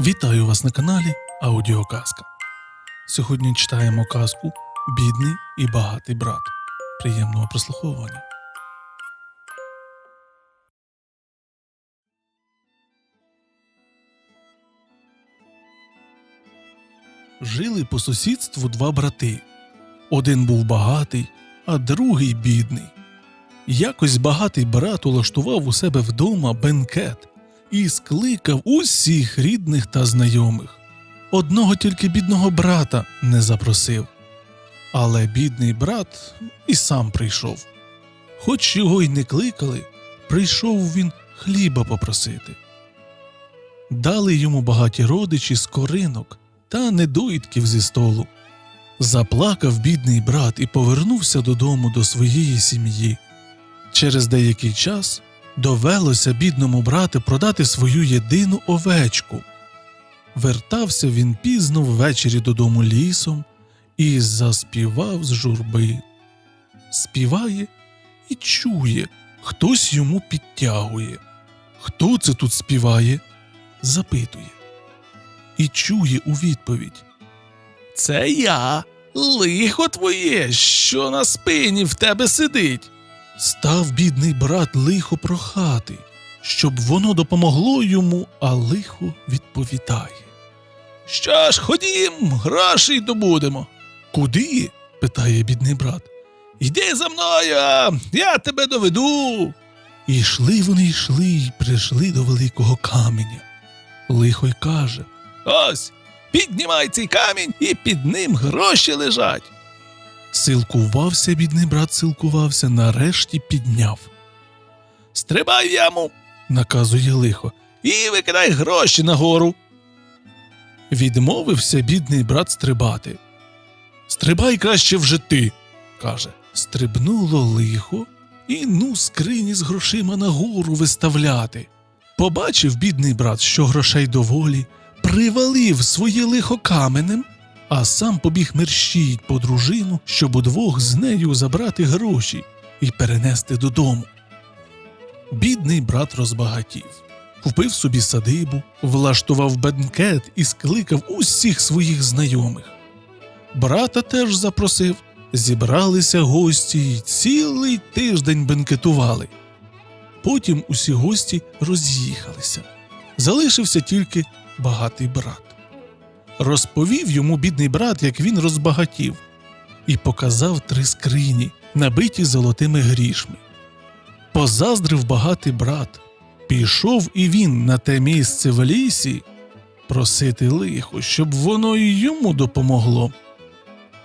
Вітаю вас на каналі Аудіоказка. Сьогодні читаємо казку Бідний і багатий брат. Приємного прослуховування. Жили по сусідству два брати. Один був багатий, а другий бідний. Якось багатий брат улаштував у себе вдома бенкет і скликав усіх рідних та знайомих. Одного тільки бідного брата не запросив. Але бідний брат і сам прийшов. Хоч його й не кликали, прийшов він хліба попросити. Дали йому багаті родичі скоринок та недоїдків зі столу. Заплакав бідний брат і повернувся додому до своєї сім'ї. Через деякий час довелося бідному брату продати свою єдину овечку. Вертався він пізно ввечері додому лісом і заспівав з журби. Співає і чує, хтось йому підтягує. Хто це тут співає? запитує. І чує у відповідь. Це я, лихо твоє, що на спині в тебе сидить. Став бідний брат лихо прохати, щоб воно допомогло йому, а лихо відповідає. Що ж, ходім, грошей добудемо. Куди? питає бідний брат. Йди за мною, я тебе доведу. І йшли вони йшли й прийшли до великого каменя. Лихо й каже Ось, піднімай цей камінь, і під ним гроші лежать. Силкувався бідний брат, силкувався, нарешті підняв. Стрибай в яму, наказує лихо, і викидай гроші нагору. Відмовився бідний брат стрибати. Стрибай краще вже ти, каже. Стрибнуло лихо, і ну скрині з грошима нагору виставляти. Побачив бідний брат, що грошей доволі, привалив своє лихо каменем, а сам побіг мерщіть по дружину, щоб удвох з нею забрати гроші і перенести додому. Бідний брат розбагатів, купив собі садибу, влаштував бенкет і скликав усіх своїх знайомих. Брата теж запросив, зібралися гості й цілий тиждень бенкетували. Потім усі гості роз'їхалися. Залишився тільки багатий брат. Розповів йому бідний брат, як він розбагатів, і показав три скрині, набиті золотими грішми. Позаздрив багатий брат. Пішов і він на те місце в лісі просити лихо, щоб воно й йому допомогло.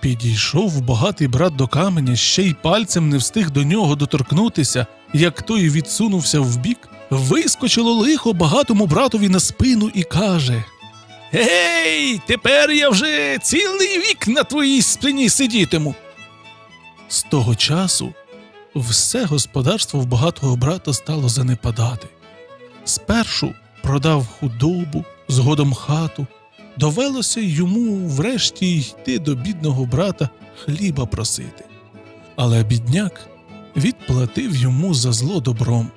Підійшов багатий брат до каменя, ще й пальцем не встиг до нього доторкнутися, як той відсунувся вбік, вискочило лихо багатому братові на спину і каже Гей, тепер я вже цілий вік на твоїй спині сидітиму. З того часу все господарство в багатого брата стало занепадати. Спершу продав худобу, згодом хату. Довелося йому врешті йти до бідного брата хліба просити. Але бідняк відплатив йому за зло добром,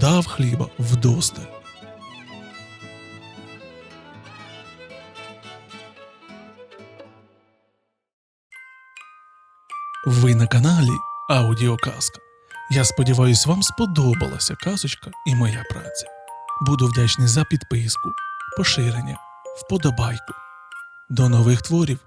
дав хліба вдосталь. Ви на каналі Аудіоказка. Я сподіваюся, вам сподобалася казочка і моя праця. Буду вдячний за підписку, поширення, вподобайку. До нових творів!